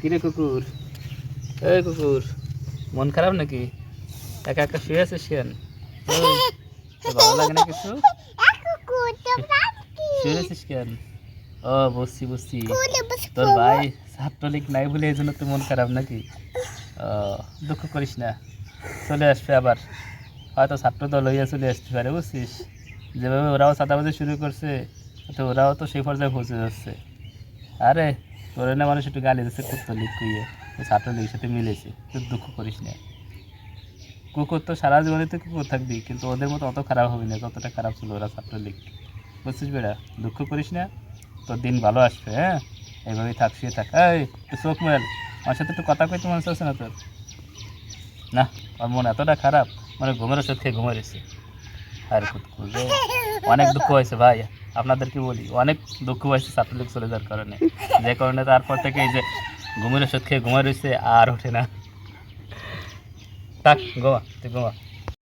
কিরে কুকুর? এই কুকুর মন খারাপ নাকি? একা একা শুয়ে আছিস কেন? ওই, তোর ভালো লাগে না কিছু? শুয়ে আছিস কেন? ও বসছি বসছি। তোর ভাই ছাত্রলীগ নাই বলে এই জন্য তোর মন খারাপ নাকি? ও দুঃখ করিস না। চলে আসবে আবার। হয়তো ছাত্র দল হইয়া চলে আসতে পারে বুঝছিস? যেভাবে ওরাও চাঁদাবাজি শুরু করছে তো ওরাও তো সেই পর্যায়ে পৌঁছে যাচ্ছে। আরে তোর না মানুষ একটু গালি দিচ্ছে কুত্তর লিগ কুইয়ে। তো ছাত্রলীগের সাথে মিলেছে তুই দুঃখ করিস না। কুকুর তো সারা জীবনে তো কুকুর থাকবি, কিন্তু ওদের মতো অত খারাপ হবে না, যতটা খারাপ ছিল ওরা ছাত্রলীগ বুঝছিস বেড়া? দুঃখ করিস না, তোর দিন ভালো আসবে হ্যাঁ? এইভাবেই থাক, শুয়ে থাক। এই চোখ মেল। আমার সাথে একটু কথা কইতে মনে হচ্ছে না তোর? না, আমার মন এতটা খারাপ মানে ঘুমের ওষুধ খেয়ে ঘুমে রয়েছে। আর। অনেক দুঃখ হয়েছে ভাই। আপনাদেরকে বলি, অনেক দুঃখ পাইছে ছাত্রলীগ চলে যাওয়ার কারণে। যে কারণে তারপর থেকে এই যে ঘুমের ওষুধ খেয়ে ঘুমা রয়েছে আর ওঠে না। তাক গোয়া তুই